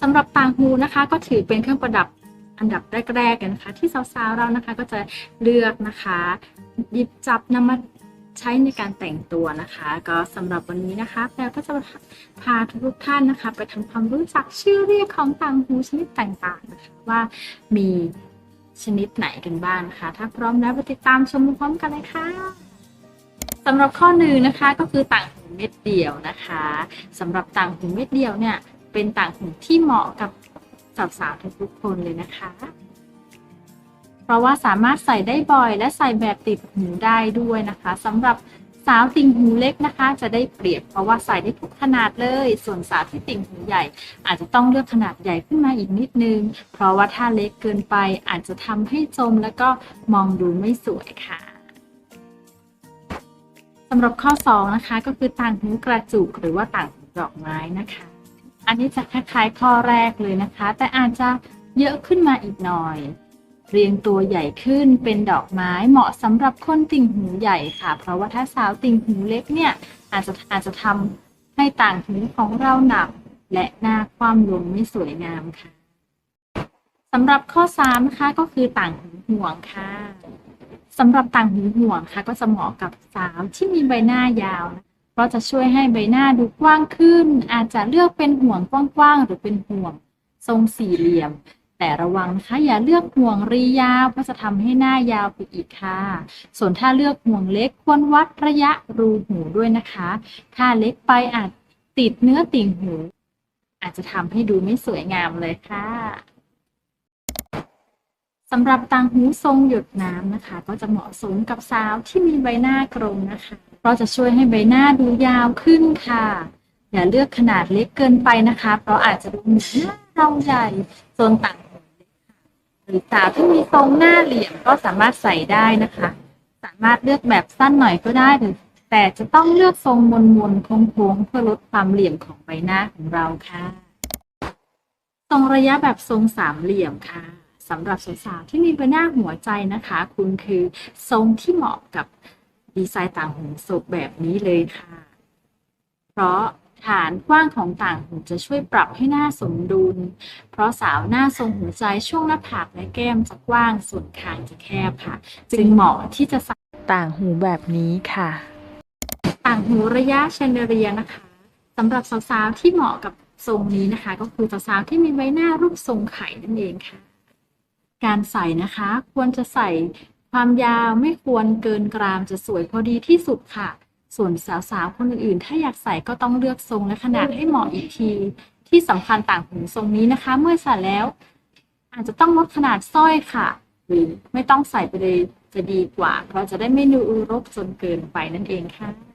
สำหรับต่างหูนะคะ ก็ถือเป็นเครื่องประดับอันดับแรกๆเลยนะคะ ที่สาวๆเรานะคะก็จะเลือกนะคะหยิบจับนำมาใช้ในการแต่งตัวนะคะ ก็สำหรับวันนี้นะคะแพรก็จะพาทุกท่านนะคะ ไปทำความรู้จักชื่อเรียกของต่างหูชนิดต่างๆนะคะว่ามีชนิดไหนกันบ้างนะคะ ถ้าพร้อมแล้วไปติดตามชมพร้อมกันเลยค่ะสำหรับข้อหนึ่งนะคะก็คือต่างหูเม็ดเดียวนะคะสำหรับต่างหูเม็ดเดียวเนี่ย เป็นต่างหูที่เหมาะกับสาวๆทุกๆคนเลยนะคะ เพราะว่าสามารถใส่ได้บ่อยและใส่แบบติดหูได้ด้วยนะคะสำหรับสาวติ่งหูเล็กนะคะ จะได้เปรียบเพราะว่าใส่ได้ทุกขนาดเลย ส่วนสาวที่ติ่งหูใหญ่ อาจจะต้องเลือกขนาดใหญ่ขึ้นมาอีกนิดนึง เพราะว่าถ้าเล็กเกินไปอาจจะทำให้จมแล้วก็มองดูไม่สวยค่ะสำหรับข้อ 2 นะคะ ก็คือต่างหูกระจุกหรือว่าต่างหูดอกไม้นะคะ อันนี้จะคล้ายๆข้อแรกเลยนะคะ แต่อาจจะเยอะขึ้นมาอีกหน่อย เรียงตัวใหญ่ขึ้นเป็นดอกไม้เหมาะสำหรับคนติ่งหูใหญ่ค่ะ เพราะว่าถ้าสาวติ่งหูเล็กเนี่ย อาจจะอาจจะทำให้ต่างหูของเราหนัก และหน้าคว่ำลงไม่สวยงามค่ะสำหรับข้อ3นะคะก็คือต่างหูห่วงค่ะสำหรับต่างหูห่วงค่ะ ก็จะเหมาะกับสาวที่มีใบหน้ายาวนะ เพราะจะช่วยให้ใบหน้าดูกว้างขึ้น อาจจะเลือกเป็นห่วงกว้างๆหรือเป็นห่วง ทรงสี่เหลี่ยม แต่ระวังนะคะอย่าเลือกห่วงรียาวเพราะจะทำให้หน้ายาวไปอีกค่ะ ส่วนถ้าเลือกห่วงเล็กควรวัดระยะรูหูด้วยนะคะ ถ้าเล็กไปอาจติดเนื้อติ่งหู อาจจะทำให้ดูไม่สวยงามเลยค่ะสำหรับต่างหูทรงหยดน้ำนะคะ ก็จะเหมาะสมกับสาวที่มีใบหน้ากลมนะคะ ราะจะช่วยให้ใบหน้าดูยาวขึ้นค่ะ อย่าเลือกขนาดเล็กเกินไปนะคะ เพราะอาจจะดูเหมือนหน้าเราใหญ่โซนต่างหูเล็กค่ะหรือสาวที่มีทรงหน้าเหลี่ยมก็สามารถใส่ได้นะคะ สามารถเลือกแบบสั้นหน่อยก็ได้หรือแต่จะต้องเลือกทรงมนมนๆโค้งๆเพื่อลดความเหลี่ยมของใบหน้าของเราค่ะ ทรงระยะแบบทรงสามเหลี่ยมค่ะสำหรับสาวๆที่มีใบหน้าหัวใจนะคะ คุณคือทรงที่เหมาะกับ ดีไซน์ต่างหูศพแบบนี้เลยค่ะ เพราะฐานกว้างของต่างหูจะช่วยปรับให้หน้าสมดุล เพราะสาวหน้าทรงหัวใจช่วงหน้าผากและแก้มจะกว้างส่วนคางจะแคบค่ะ จึงเหมาะที่จะใส่ต่างหูแบบนี้ค่ะ ต่างหูระยะแชนเดเรียนะคะสำหรับสาวๆที่เหมาะกับทรงนี้นะคะ ก็คือสาวๆที่มีใบหน้ารูปทรงไข่นั่นเองค่ะ การใส่นะคะควรจะใส่ ความยาวไม่ควรเกินกรามจะสวยพอดีที่สุดค่ะ ส่วนสาวๆคนอื่นๆ ถ้าอยากใส่ก็ต้องเลือกทรงและขนาดให้เหมาะอีกที ที่สำคัญต่างหูทรงนี้นะคะ เมื่อใส่แล้ว อาจจะต้องลดขนาดสร้อยค่ะ หรือไม่ต้องใส่ไปเลยจะดีกว่า เพราะจะได้ไม่ดูรกจนเกินไปนั่นเองค่ะ